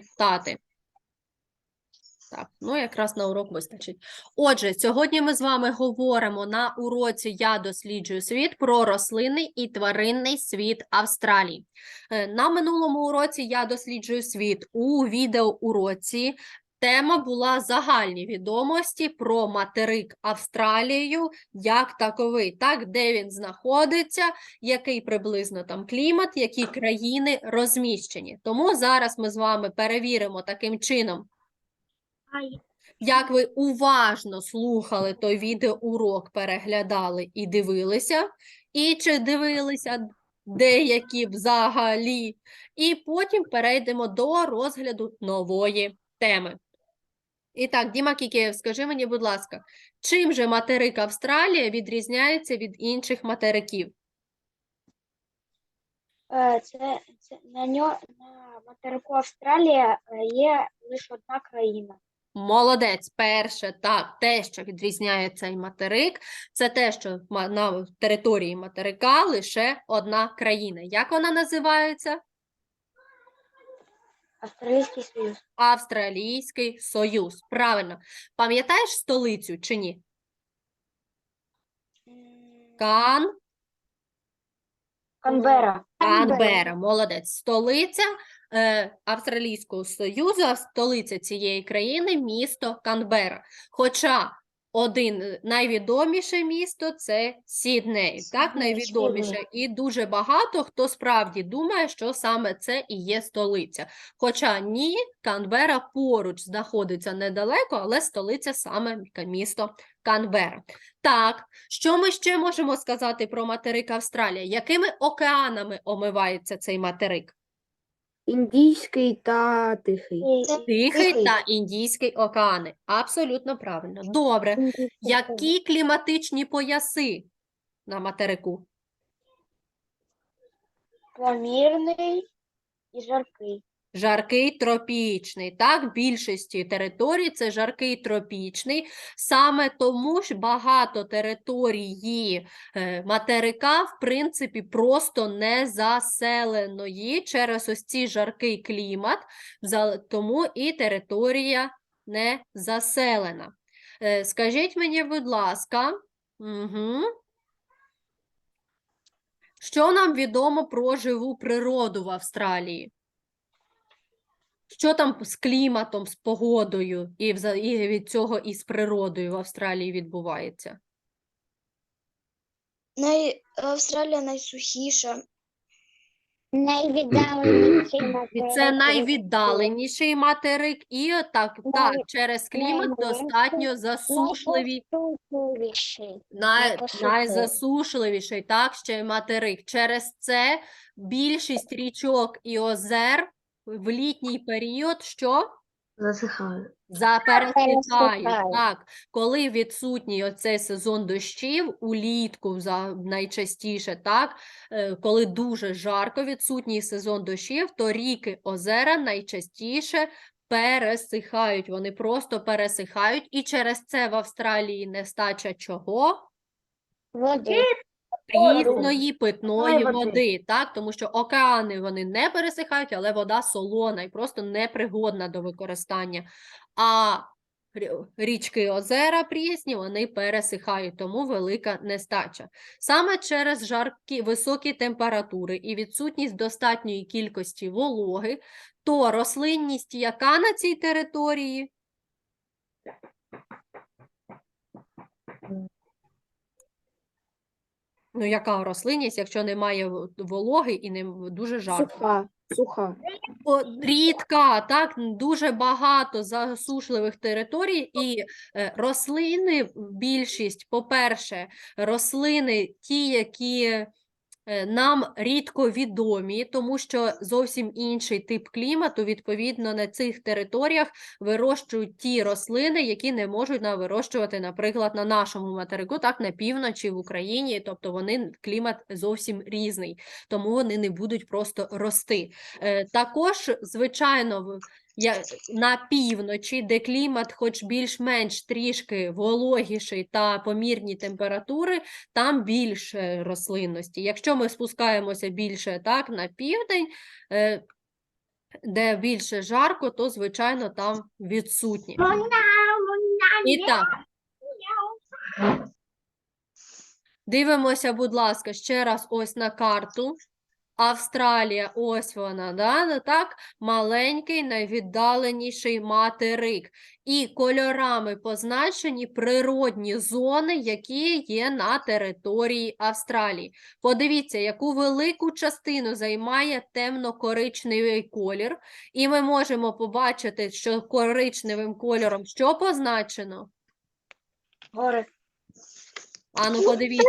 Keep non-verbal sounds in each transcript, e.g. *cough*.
читати. Так, ну якраз на урок вистачить. Отже, сьогодні ми з вами говоримо на уроці Я досліджую світ про рослинний і тваринний світ Австралії. Е, На минулому уроці Я досліджую світ у відеоуроці. Тема була загальні відомості про материк Австралію як таковий, так, де він знаходиться, який приблизно там клімат, які країни розміщені. Тому зараз ми з вами перевіримо таким чином, як ви уважно слухали той відеоурок, переглядали і дивилися, і чи дивилися деякі взагалі, і потім перейдемо до розгляду нової теми. І так, Діма Кікеєв, скажи мені, будь ласка, чим же материк Австралія відрізняється від інших материків? Е, Це, це на ньо на материку Австралія е, є лише одна країна. Молодець, перше, так, те, що відрізняє цей материк, це те, що на території материка лише одна країна. Як вона називається? Австралійський Союз. Австралійський Союз. Правильно. Пам'ятаєш столицю чи ні? Кан, Канбера. Канбера. Молодець. Столиця е, Австралійського Союзу, а столиця цієї країни місто Канбера. Хоча один найвідоміше місто це Сідней, так, найвідоміше. І дуже багато хто справді думає, що саме це і є столиця. Хоча ні, Канбера поруч знаходиться недалеко, але столиця саме місто Канбера. Так, що ми ще можемо сказати про материк Австралія? Якими океанами омивається цей материк? Індійський та тихий. Тихий та Індійський океани. Абсолютно правильно. Добре. Які кліматичні пояси на материку? Помірний і жаркий. Жаркий тропічний. Так, більшості територій це жаркий тропічний. Саме тому ж багато території е, материка, в принципі, просто не заселеної через ось ці жаркий клімат, тому і територія не заселена. Е, Скажіть мені, будь ласка, угу. що нам відомо про живу природу в Австралії? Що там з кліматом, з погодою і, вза- і від цього і з природою в Австралії відбувається? Най... Австралія найсухіша. Найвіддаленіший І це найвіддаленіший материк, і так, так, через клімат достатньо засушливі, най, найзасушливіший, так, ще й материк. Через це більшість річок і озер в літній період, що? Засихаю. Запересихають, так. Коли відсутній оцей сезон дощів, улітку за- найчастіше, так, е, коли дуже жарко відсутній сезон дощів, то ріки, озера найчастіше пересихають, вони просто пересихають, і через це в Австралії нестача чого? Води. Прісної питної води. води, так? Тому що океани вони не пересихають, але вода солона і просто непригодна до використання. А річки озера прісні, вони пересихають, тому велика нестача. Саме через жаркі, високі температури і відсутність достатньої кількості вологи, то рослинність яка на цій території? Ну, яка рослинність, якщо немає вологи і не дуже жарко? Суха. Суха. Рідка, так, дуже багато засушливих територій, і е, рослини, більшість, по-перше, рослини ті, які нам рідко відомі, тому що зовсім інший тип клімату, відповідно, на цих територіях вирощують ті рослини, які не можуть на- вирощувати, наприклад, на нашому материку, так, на півночі в Україні, тобто вони клімат зовсім різний, тому вони не будуть просто рости. Е, Також, звичайно, на півночі, де клімат хоч більш-менш трішки вологіший та помірні температури, там більше рослинності. Якщо ми спускаємося більше так, на південь, е, де більше жарко, то, звичайно, там відсутні. І так, дивимося, будь ласка, ще раз ось на карту. Австралія, ось вона, да? ну так, маленький, найвіддаленіший материк. І кольорами позначені природні зони, які є на території Австралії. Подивіться, яку велику частину займає темно-коричневий колір. І ми можемо побачити, що коричневим кольором що позначено? Гори. Ану, подивіться,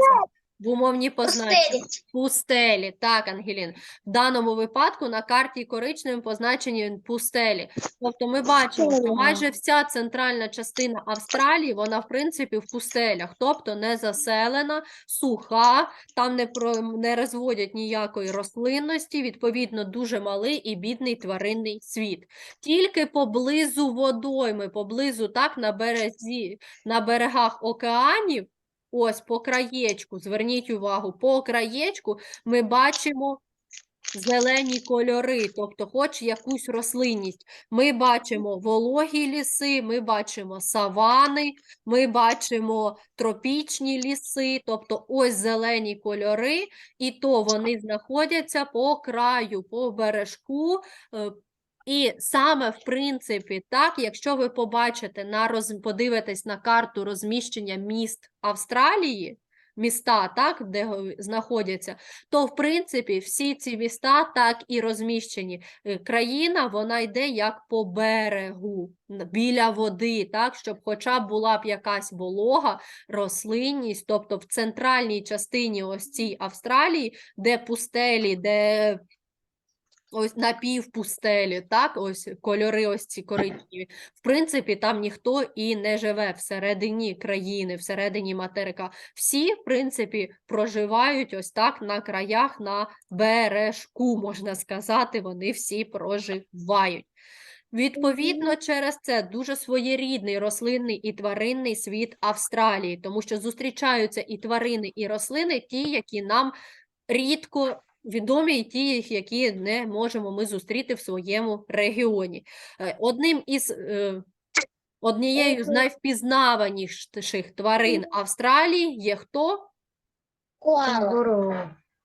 в умовній позначенні. Пустелі, так, Ангелін. В даному випадку на карті коричневим позначені пустелі. Тобто ми бачимо, що майже вся центральна частина Австралії, вона в принципі в пустелях, тобто не заселена, суха, там не, про, не розводять ніякої рослинності, відповідно, дуже малий і бідний тваринний світ. Тільки поблизу водойми, поблизу так, на березі, на берегах океанів, ось по краєчку, зверніть увагу, по краєчку ми бачимо зелені кольори, тобто хоч якусь рослинність. Ми бачимо вологі ліси, ми бачимо савани, ми бачимо тропічні ліси, тобто ось зелені кольори, і то вони знаходяться по краю, по бережку. І саме в принципі, так, якщо ви побачите на роз... подивитесь на карту розміщення міст Австралії, міста, так, де знаходяться, то в принципі всі ці міста так і розміщені. Е, Країна вона йде як по берегу, біля води, так, щоб хоча б була б якась волога, рослинність, тобто в центральній частині ось цій Австралії, де пустелі, де ось напівпустелі, так, ось кольори ось ці коричневі. В принципі, там ніхто і не живе всередині країни, всередині материка. Всі, в принципі, проживають ось так на краях, на бережку, можна сказати, вони всі проживають. Відповідно, через це дуже своєрідний рослинний і тваринний світ Австралії, тому що зустрічаються і тварини, і рослини, ті, які нам рідко відомі, і ті, які не можемо ми зустріти в своєму регіоні. Е, Одним із е, однією з найвпізнаваніших тварин Австралії є хто? Кенгуру.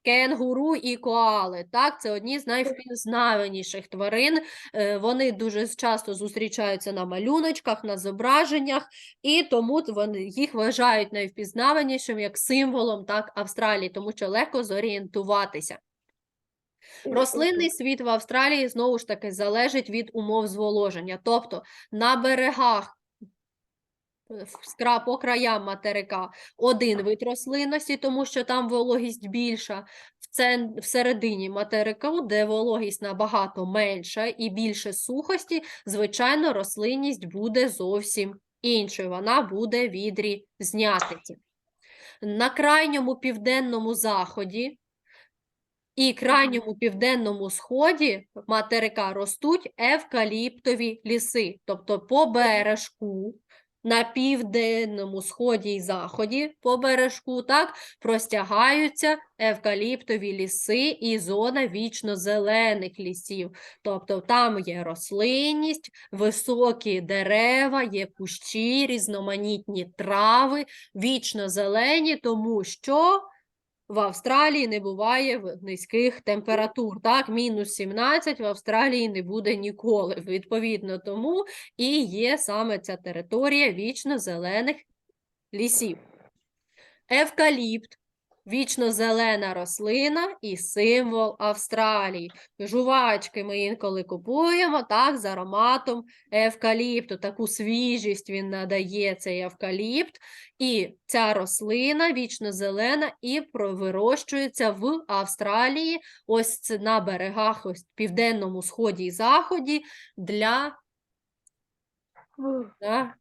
Кенгуру і коали. Так, це одні з найвпізнаваніших тварин. Е, Вони дуже часто зустрічаються на малюночках, на зображеннях, і тому вони їх вважають найвпізнаванішим як символом так, Австралії, тому що легко зорієнтуватися. Рослинний світ в Австралії знову ж таки залежить від умов зволоження. Тобто на берегах е, по краям материка один вид рослинності, тому що там вологість більша. В всередині материка, де вологість набагато менша і більше сухості, звичайно, рослинність буде зовсім іншою. Вона буде відрізнятися. На крайньому південному заході і крайньому південному сході материка ростуть евкаліптові ліси, тобто по бережку, на південному сході і заході по бережку, так, простягаються евкаліптові ліси і зона вічно-зелених лісів. Тобто там є рослинність, високі дерева, є кущі, різноманітні трави, вічно-зелені, тому що в Австралії не буває низьких температур. Так, мінус 17 в Австралії не буде ніколи. Відповідно, тому і є саме ця територія вічно-зелених лісів. Евкаліпт вічно-зелена рослина і символ Австралії. Жувачки ми інколи купуємо так, з ароматом евкаліпту. Таку свіжість він надає цей евкаліпт. І ця рослина вічно зелена і вирощується в Австралії, ось це на берегах, ось південному сході і заході для да,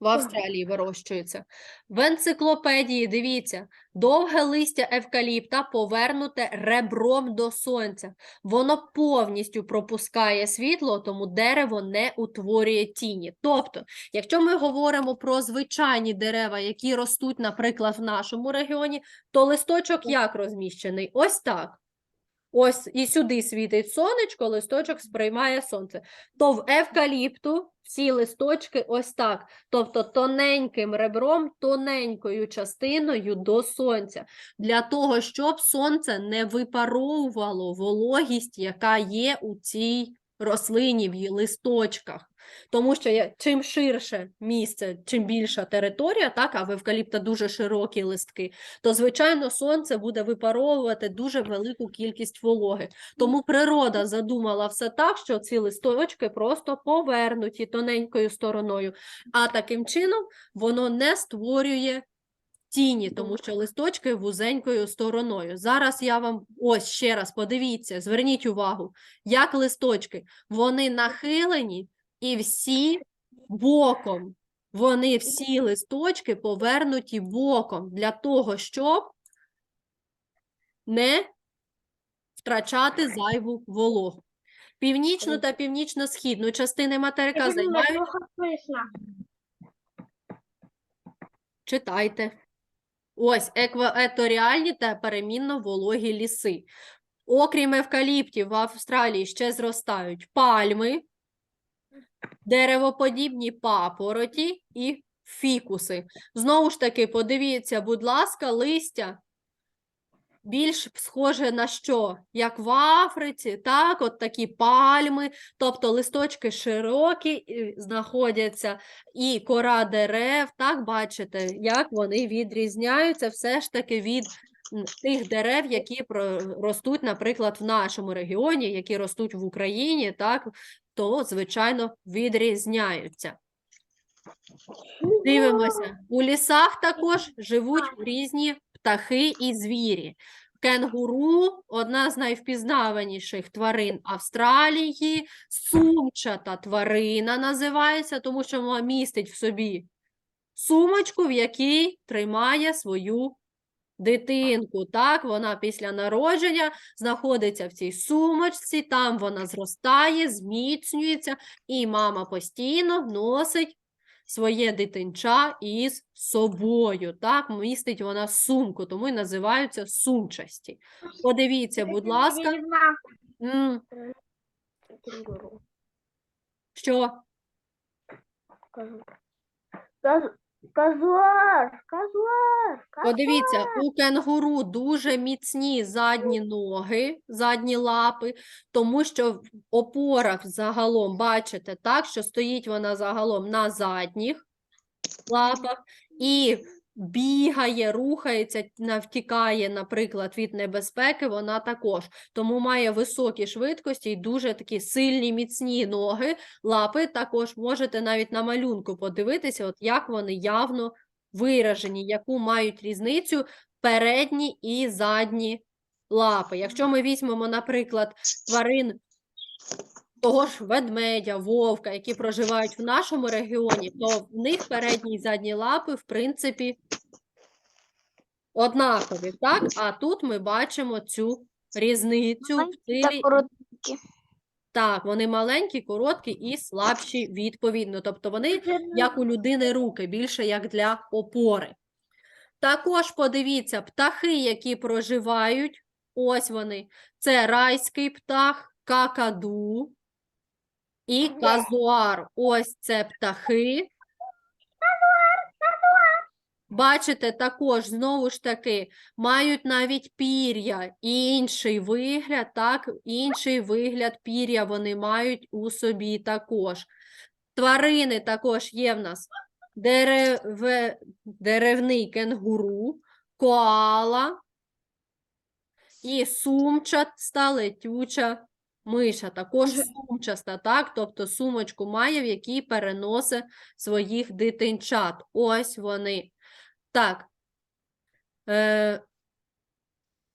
в Австралії вирощується. В енциклопедії, дивіться, довге листя евкаліпта повернуте ребром до сонця. Воно повністю пропускає світло, тому дерево не утворює тіні. Тобто, якщо ми говоримо про звичайні дерева, які ростуть, наприклад, в нашому регіоні, то листочок як розміщений? Ось так. Ось і сюди світить сонечко, листочок сприймає сонце. То в евкаліпту всі листочки ось так, тобто тоненьким ребром, тоненькою частиною до сонця, для того, щоб сонце не випаровувало вологість, яка є у цій рослині, в її листочках. Тому що чим ширше місце, чим більша територія, так, а в евкаліпта дуже широкі листки, то, звичайно, сонце буде випаровувати дуже велику кількість вологи. Тому природа задумала все так, що ці листочки просто повернуті тоненькою стороною, а таким чином воно не створює тіні, тому що листочки вузенькою стороною. Зараз я вам ось ще раз подивіться, зверніть увагу, як листочки, вони нахилені і всі боком. Вони всі листочки повернуті боком для того, щоб не втрачати зайву вологу. Північну та північно-східну частини материка займають Читайте. Ось екваторіальні та перемінно вологі ліси. Окрім евкаліптів, в Австралії ще зростають пальми, деревоподібні папороті і фікуси. Знову ж таки, подивіться, будь ласка, листя більш схоже на що? Як в Африці, так, от такі пальми, тобто листочки широкі знаходяться, і кора дерев, так, бачите, як вони відрізняються все ж таки від тих дерев, які ростуть, наприклад, в нашому регіоні, які ростуть в Україні, так, то, звичайно, відрізняються. Дивимося. У лісах також живуть різні птахи і звірі. Кенгуру одна з найвпізнаваніших тварин Австралії, сумчата тварина називається, тому що вона містить в собі сумочку, в якій тримає свою дитинку. Так, вона після народження знаходиться в цій сумочці, там вона зростає, зміцнюється, і мама постійно носить своє дитинча із собою. Так, містить вона сумку, тому і називаються сумчасті. Подивіться, будь ласка. М, що? Козлар, козлар, Подивіться, у кенгуру дуже міцні задні ноги, задні лапи, тому що в опорах загалом, бачите, так, що стоїть вона загалом на задніх лапах. І бігає, рухається, навтікає, наприклад, від небезпеки, вона також. Тому має високі швидкості і дуже такі сильні, міцні ноги, лапи. Також можете навіть на малюнку подивитися, от як вони явно виражені, яку мають різницю передні і задні лапи. Якщо ми візьмемо, наприклад, тварин того ж ведмедя, вовка, які проживають в нашому регіоні, то в них передні і задні лапи, в принципі, однакові, так? А тут ми бачимо цю різницю в Маленькі та короткі. так, вони маленькі, короткі і слабші відповідно. Тобто вони, як у людини, руки, більше як для опори. Також подивіться, птахи, які проживають, ось вони. Це райський птах, какаду і казуар. Ось це птахи. Бачите, також, знову ж таки, мають навіть пір'я, інший вигляд, так, інший вигляд пір'я вони мають у собі також. Тварини також є в нас дереве, деревний кенгуру, коала і сумчаста летюча миша. Також сумчаста, так, тобто сумочку має, в якій переносить своїх дитинчат. Ось вони. Так. Е,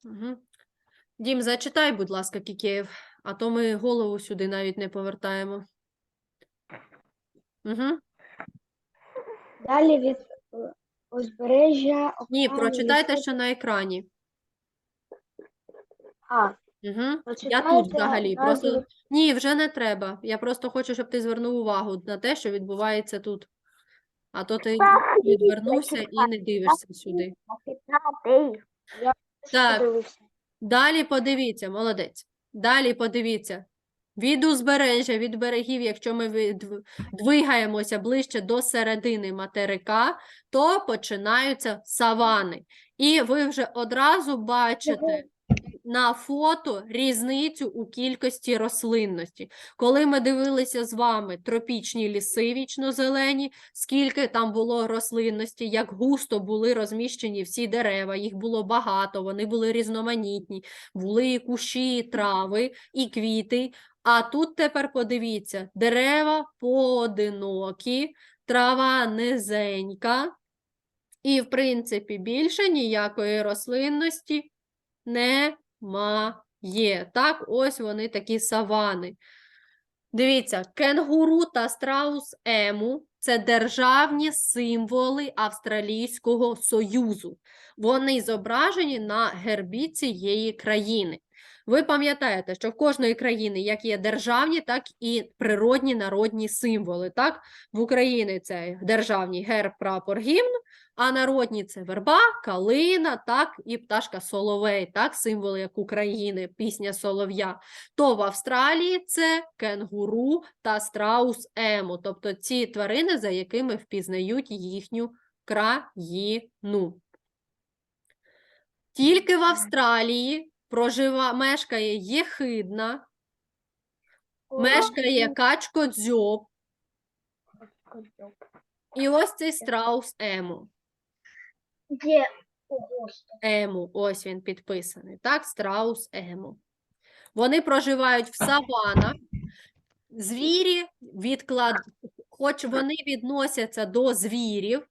угу. Дім, зачитай, будь ласка, Кікеєв, а то ми голову сюди навіть не повертаємо. Угу. Далі від е, узбережжя Ні, прочитайте, що на екрані. А, Угу. Я тут взагалі. Просто... Ні, вже не треба. Я просто хочу, щоб ти звернув увагу на те, що відбувається тут. А то ти відвернувся і не дивишся сюди. Почитати. Я Так. подивився. Далі подивіться, молодець. Далі подивіться. Від узбережжя, від берегів, якщо ми від- двигаємося ближче до середини материка, то починаються савани. І ви вже одразу бачите на фото різницю у кількості рослинності. Коли ми дивилися з вами тропічні ліси вічно-зелені, скільки там було рослинності, як густо були розміщені всі дерева, їх було багато, вони були різноманітні, були і кущі, і трави, і квіти. А тут тепер подивіться, дерева поодинокі, трава низенька, і, в принципі, більше ніякої рослинності немає. Так, ось вони такі савани. Дивіться, кенгуру та страус ему це державні символи Австралійського Союзу. Вони зображені на гербі цієї країни. Ви пам'ятаєте, що в кожної країни як є державні, так і природні народні символи. Так? В Україні це державний герб, прапор, гімн, а народні це верба, калина, так, і пташка Соловей, так, символи як України, пісня Солов'я. То в Австралії це кенгуру та страус ему, тобто ці тварини, за якими впізнають їхню країну. Тільки в Австралії прожива, мешкає єхидна, мешкає качкодзьоб, і ось цей страус ему. Господи. Ему, ось він підписаний, так, страус ему. Вони проживають в саванах. Звірі відклад... хоч вони відносяться до звірів,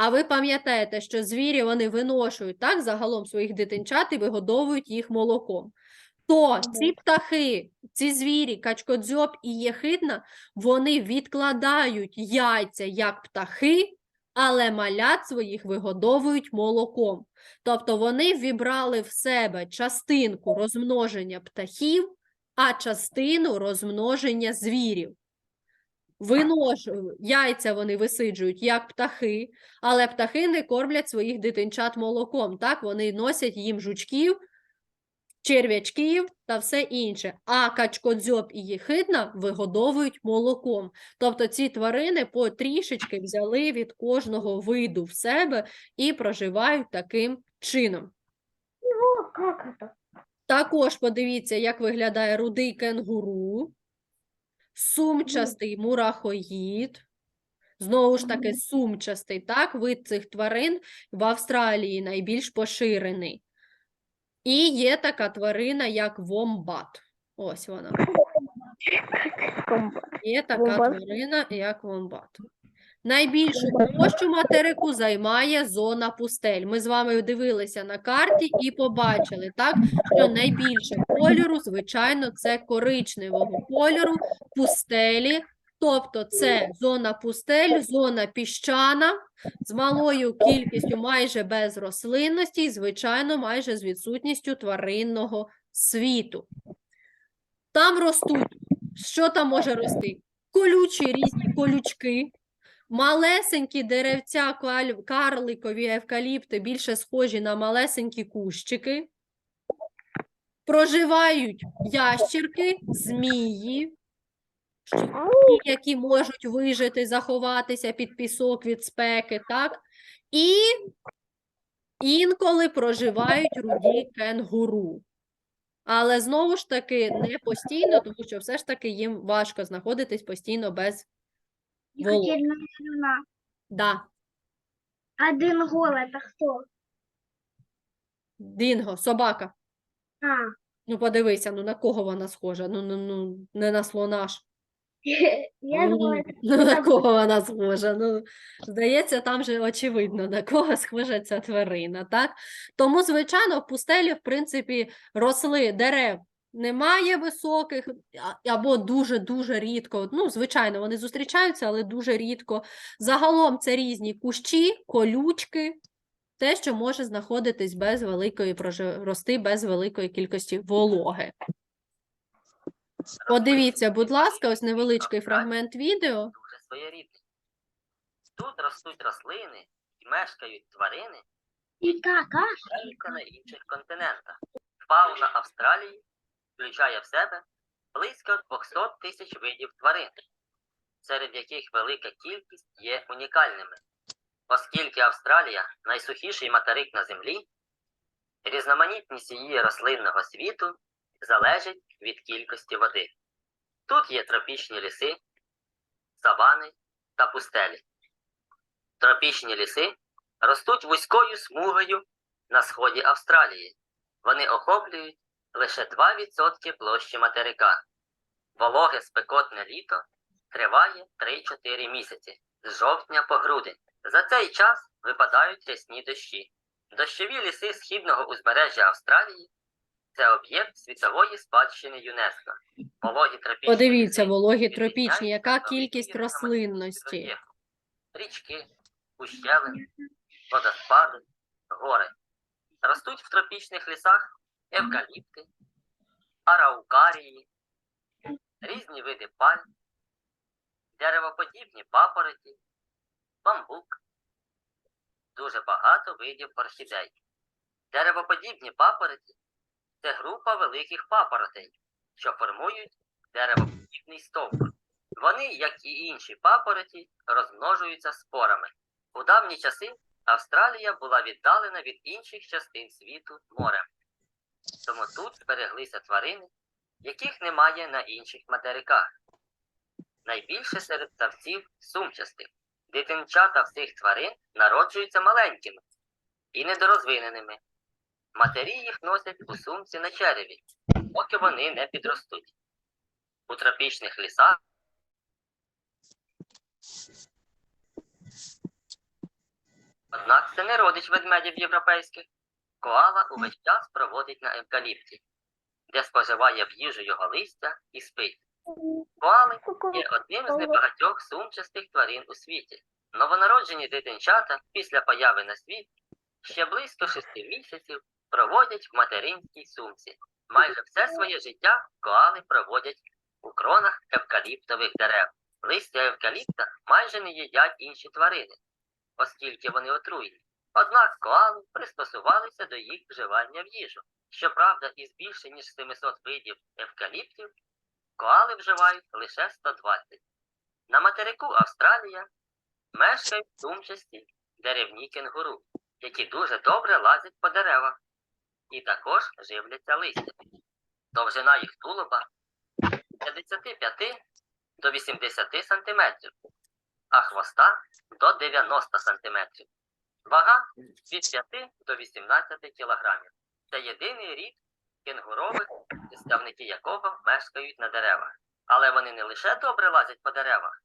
а ви пам'ятаєте, що звірі вони виношують так, загалом своїх дитинчат і вигодовують їх молоком. То ці птахи, ці звірі, качкодзьоб і єхидна, вони відкладають яйця як птахи, але малят своїх вигодовують молоком. Тобто вони вібрали в себе частинку розмноження птахів, а частину розмноження звірів. Винож... Яйця вони висиджують як птахи, але птахи не кормлять своїх дитинчат молоком. Так, вони носять їм жучків, черв'ячків та все інше. А качкодзьоб і єхидна вигодовують молоком. Тобто ці тварини потрішечки взяли від кожного виду в себе і проживають таким чином. О, как это? Також подивіться, як виглядає рудий кенгуру, сумчастий мурахоїд. Знову ж таки, сумчастий, так, вид цих тварин в Австралії найбільш поширений. І є така тварина, як вомбат. Ось вона. Є така тварина, як вомбат. Найбільшу площу материку займає зона пустель. Ми з вами дивилися на карті і побачили, так, що найбільше кольору, звичайно, це коричневого кольору пустелі. Тобто це зона пустель, зона піщана з малою кількістю майже без рослинності і, звичайно, майже з відсутністю тваринного світу. Там ростуть. Що там може рости? Колючі різні колючки, малесенькі деревця, карликові евкаліпти, більше схожі на малесенькі кущики. Проживають ящірки, змії, які можуть вижити, заховатися під пісок від спеки, так? І інколи проживають руді кенгуру. Але знову ж таки не постійно, тому що все ж таки їм важко знаходитись постійно без. Екатерина Ивановна, Да, один гол это кто? динго, собака. А, Ну подивися, ну на кого вона схожа? Ну, ну, ну не на слона ж. *laughs* я Ну, *laughs* Ну, на кого вона схожа? Ну, здається, там же очевидно, на кого схожа ця тварина, так? Тому, звичайно, в пустелі, в принципі, росли дерев немає високих або дуже-дуже рідко. Ну, звичайно, вони зустрічаються, але дуже рідко. Загалом це різні кущі, колючки, те, що може знаходитись без великої рости без великої кількості вологи. Подивіться, будь ласка, ось невеличкий фрагмент відео. дуже своєрідний. Тут ростуть рослини і мешкають тварини, а? тільки на інших континентах. Фауна Австралії включає в себе близько 200 тисяч видів тварин, серед яких велика кількість є унікальними. Оскільки Австралія найсухіший материк на землі, різноманітність її рослинного світу залежить від кількості води. Тут є тропічні ліси, савани та пустелі. Тропічні ліси ростуть вузькою смугою на сході Австралії. Вони охоплюють лише 2% площі материка. Вологе спекотне літо триває 3-4 місяці з жовтня по грудень. За цей час випадають рясні дощі. Дощові ліси східного узбережжя Австралії це об'єкт світової спадщини ЮНЕСКО. Вологі тропічні Подивіться, вологі тропічні, яка кількість рослинності. Річки, ущелини, водоспади, гори. Ростуть в тропічних лісах евкаліпти, араукарії, різні види пальм, деревоподібні папороті, бамбук, дуже багато видів орхідей. Деревоподібні папороті це група великих папоротей, що формують деревоподібний стовбур. Вони, як і інші папороті, розмножуються спорами. У давні часи Австралія була віддалена від інших частин світу морем. Тому тут збереглися тварини, яких немає на інших материках. Найбільше серед ставців сумчастих. Дитинчата всіх тварин народжуються маленькими і недорозвиненими. Матері їх носять у сумці на череві, поки вони не підростуть. У тропічних лісах Однак це не родич ведмедів європейських. Коала увесь час проводить на евкаліпті, де споживає в їжу його листя і спить. Коали є одним з небагатьох сумчастих тварин у світі. Новонароджені дитинчата після появи на світ ще близько шести місяців проводять в материнській сумці. Майже все своє життя коали проводять у кронах евкаліптових дерев. Листя евкаліпта майже не їдять інші тварини, оскільки вони отруйні. Однак коали пристосувалися до їх вживання в їжу. Щоправда, із більше ніж 700 видів евкаліптів коали вживають лише 120. На материку Австралія мешкають сумчасті деревні кенгуру, які дуже добре лазять по деревах і також живляться листям. Довжина їх тулуба 55 до 80 см, а хвоста до 90 см. Вага від 5 до 18 кг. Це єдиний рід кенгурових, представники якого мешкають на деревах. Але вони не лише добре лазять по деревах,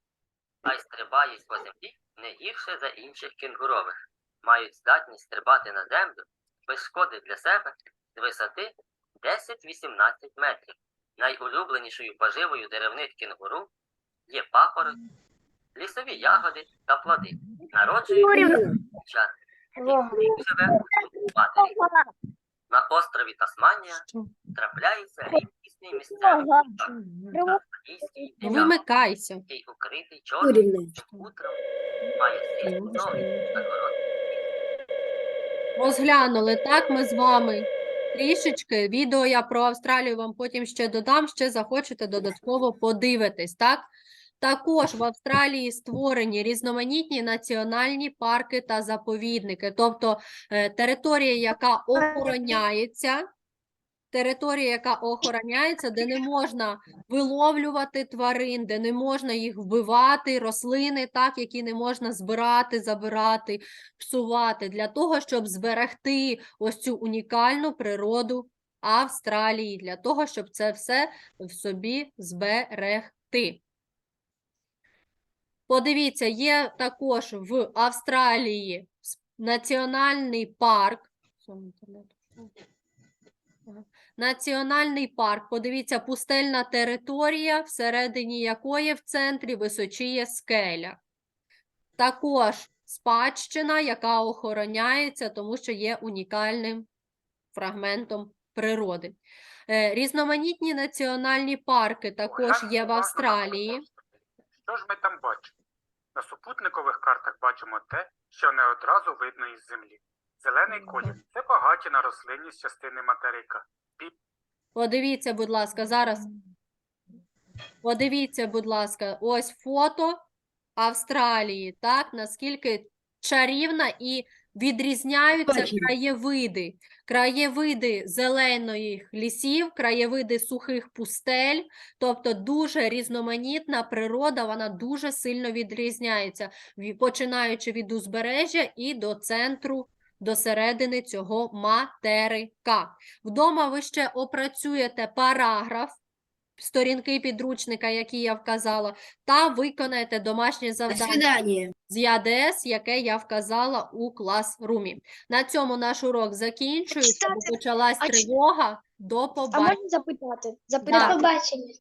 а й стрибають по землі не гірше за інших кенгурових. Мають здатність стрибати на землю без шкоди для себе з висоти 10-18 метрів. Найулюбленішою поживою деревних кенгуру є папороть, лісові ягоди та плоди. Народжують живе матері. На острові Тасманія трапляється рідкісний місцевий птах Тасланійський Вимикайся. який укритий чорним утром, має сильні ноги та короткий. Розглянули, так, ми з вами трішечки. Відео я про Австралію вам потім ще додам, ще захочете додатково подивитись, так? Також в Австралії створені різноманітні національні парки та заповідники, тобто е, територія, яка охороняється, територія, яка охороняється, де не можна виловлювати тварин, де не можна їх вбивати, рослини, так, які не можна збирати, забирати, псувати, для того, щоб зберегти ось цю унікальну природу Австралії, для того, щоб це все в собі зберегти. Подивіться, є також в Австралії національний парк. Національний парк. Подивіться, пустельна територія, всередині якої в центрі височіє скеля. Також спадщина, яка охороняється, тому що є унікальним фрагментом природи. Е, Різноманітні національні парки також є в Австралії. Що ж ми там бачимо? На супутникових картах бачимо те, що не одразу видно із землі. Зелений колір це багаті на рослинність частини материка. Подивіться, будь ласка, зараз. Подивіться, будь ласка, ось фото Австралії, так, наскільки чарівна і відрізняються Точно. краєвиди. Краєвиди зелених лісів, краєвиди сухих пустель, тобто дуже різноманітна природа, вона дуже сильно відрізняється, ві- починаючи від узбережжя і до центру, до середини цього материка. Вдома ви ще опрацюєте параграф, сторінки підручника, які я вказала, та виконайте домашнє завдання з ЯДС, яке я вказала у класрумі. На цьому наш урок закінчується, почалась а тривога. До А можна запитати? Запитати. До побачення.